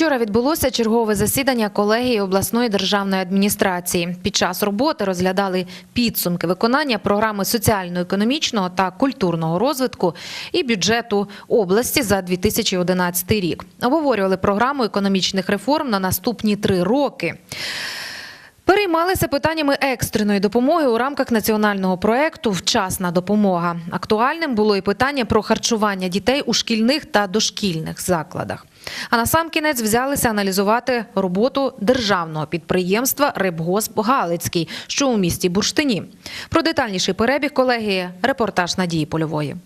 Вчора відбулося чергове засідання колегії обласної державної адміністрації. Під час роботи розглядали підсумки виконання програми соціально-економічного та культурного розвитку і бюджету області за 2011 рік. Обговорювали програму економічних реформ на наступні три роки. Переймалися питаннями екстреної допомоги у рамках національного проекту Вчасна допомога. Актуальним було і питання про харчування дітей у шкільних та дошкільних закладах. А насамкінець взялися аналізувати роботу державного підприємства Рибгосп Галицький, що у місті Бурштині. Про детальніший перебіг колегії репортаж Надії Польової.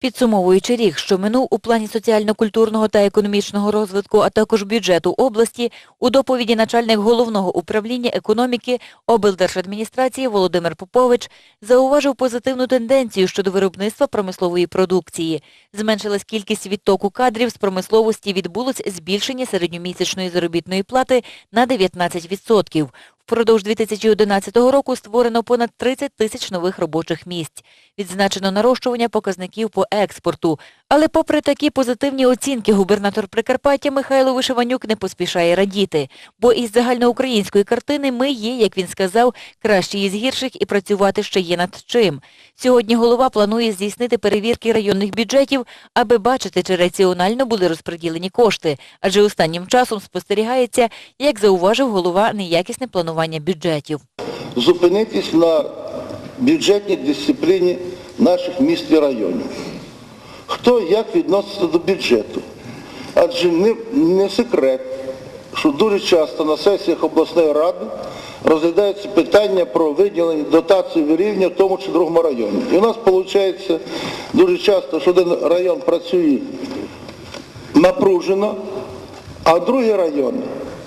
Підсумовуючи рік, що минув у плані соціально-культурного та економічного розвитку, а також бюджету області, у доповіді начальник головного управління економіки облдержадміністрації Володимир Попович зауважив позитивну тенденцію щодо виробництва промислової продукції. Зменшилась кількість відтоку кадрів з промисловості, відбулось збільшення середньомісячної заробітної плати на 19%. Впродовж 2011 року створено понад 30 тисяч нових робочих місць. Відзначено нарощування показників по експорту. Але попри такі позитивні оцінки, губернатор Прикарпаття Михайло Вишиванюк не поспішає радіти. Бо із загальноукраїнської картини ми є, як він сказав, кращі із гірших і працювати ще є над чим. Сьогодні голова планує здійснити перевірки районних бюджетів, аби бачити, чи раціонально були розподілені кошти. Адже останнім часом спостерігається, як зауважив голова, неякісне планування бюджетів. зупинитись на бюджетній дисципліні наших міст і районів. Хто як відноситься до бюджету? Адже не, не секрет, що дуже часто на сесіях обласної ради розглядаються питання про виділення дотації в рівня в тому чи другому районі. І у нас виходить дуже часто, що один район працює напружено, а другий район,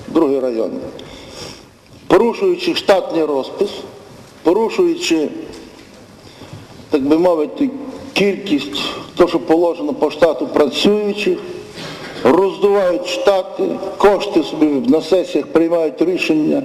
другий район порушуючи штатний розпис, порушуючи, так би мовити, кількість, то, що положено по штату працюючих, роздувають штати, кошти собі на сесіях приймають рішення,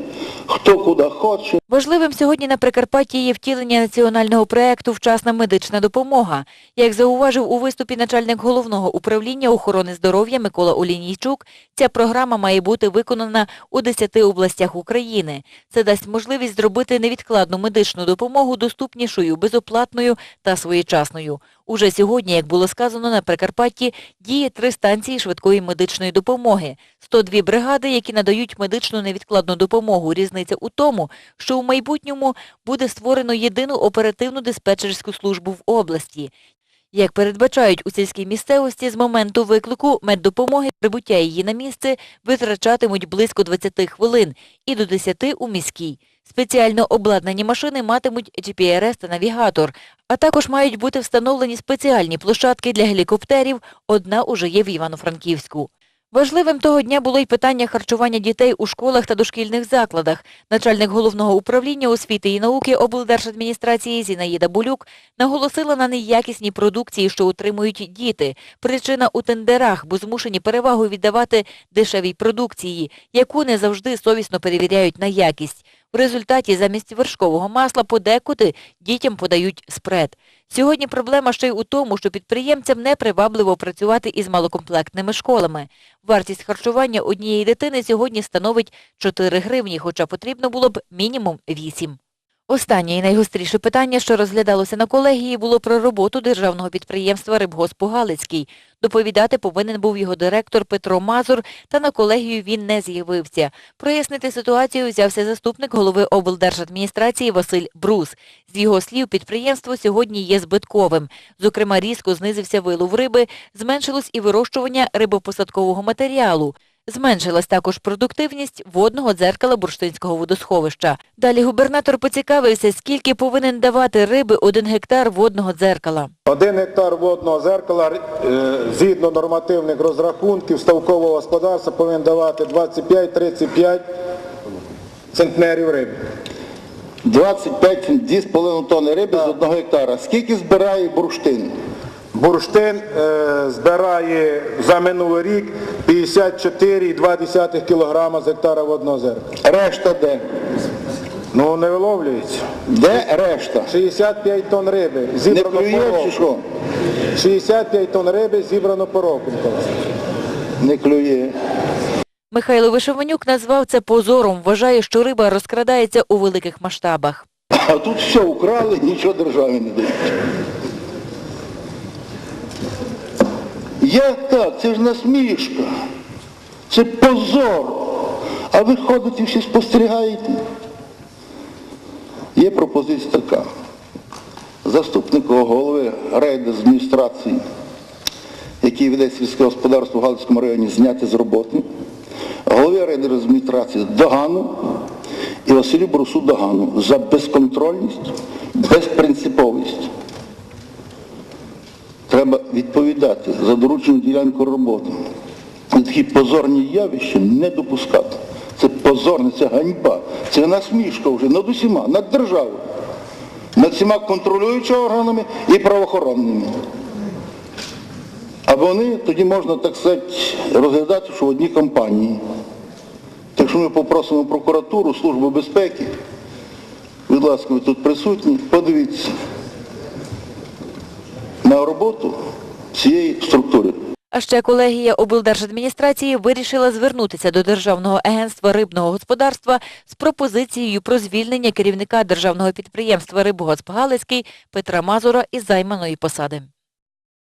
хто куди хоче. Важливим сьогодні на Прикарпатті є втілення національного проекту Вчасна медична допомога. Як зауважив у виступі начальник головного управління охорони здоров'я Микола Олінійчук, ця програма має бути виконана у 10 областях України. Це дасть можливість зробити невідкладну медичну допомогу доступнішою, безоплатною та своєчасною. Уже сьогодні, як було сказано, на Прикарпатті діє три станції швидкої медичної допомоги, 102 бригади, які надають медичну невідкладну допомогу. Різниця у тому, що у майбутньому буде створено єдину оперативну диспетчерську службу в області. Як передбачають у сільській місцевості, з моменту виклику меддопомоги прибуття її на місце витрачатимуть близько 20 хвилин і до 10 у міській. Спеціально обладнані машини матимуть GPRS та навігатор, а також мають бути встановлені спеціальні площадки для гелікоптерів, одна уже є в Івано-Франківську. Важливим того дня було й питання харчування дітей у школах та дошкільних закладах. Начальник головного управління освіти і науки облдержадміністрації Зінаїда Булюк наголосила на неякісній продукції, що утримують діти. Причина у тендерах, бо змушені перевагу віддавати дешевій продукції, яку не завжди совісно перевіряють на якість. В результаті замість вершкового масла подекуди дітям подають спред. Сьогодні проблема ще й у тому, що підприємцям непривабливо працювати із малокомплектними школами. Вартість харчування однієї дитини сьогодні становить 4 гривні, хоча потрібно було б мінімум 8. Останнє і найгостріше питання, що розглядалося на колегії, було про роботу державного підприємства Рибгоспу Галицький. Доповідати повинен був його директор Петро Мазур, та на колегію він не з'явився. Прояснити ситуацію взявся заступник голови облдержадміністрації Василь Брус. З його слів, підприємство сьогодні є збитковим. Зокрема, різко знизився вилов риби, зменшилось і вирощування рибопосадкового матеріалу. Зменшилась також продуктивність водного дзеркала бурштинського водосховища. Далі губернатор поцікавився, скільки повинен давати риби один гектар водного дзеркала. Один гектар водного зеркала е, згідно нормативних розрахунків ставкового господарства повинен давати 25-35 центнерів риби. 25-2,5 тонни риби з одного гектара. Скільки збирає бурштин? Бурштин е, збирає за минулий рік 54,2 кг з гектара водного зеркала. Решта де? Ну не виловлюється. Де решта? 65 тонн риби зібрано по клює чи що? 65 тонн риби зібрано по року. Не клює. Михайло Вишеванюк назвав це позором, вважає, що риба розкрадається у великих масштабах. А тут все украли, нічого державі не дають. Як так? Це ж насмішка. Це позор. А ви ходите всі спостерігаєте. Є пропозиція така. Заступнику голови райдержадміністрації, який веде сільське господарство в Галицькому районі, зняти з роботи. Голові райдержадміністрації Догану і Василю Брусу Догану за безконтрольність, безпринциповість. Відповідати за доручену ділянку роботи. І такі позорні явища не допускати. Це позорне, це ганьба, це насмішка вже над усіма, над державою, над всіма контролюючими органами і правоохоронними. А вони тоді можна, так сказати, розглядати, що в одній компанії. Так що ми попросимо прокуратуру, Службу безпеки, будь ласка, ви тут присутні, подивіться на роботу цієї структури. А ще колегія облдержадміністрації вирішила звернутися до Державного агентства рибного господарства з пропозицією про звільнення керівника державного підприємства «Рибгосп Галицький» Петра Мазура із займаної посади.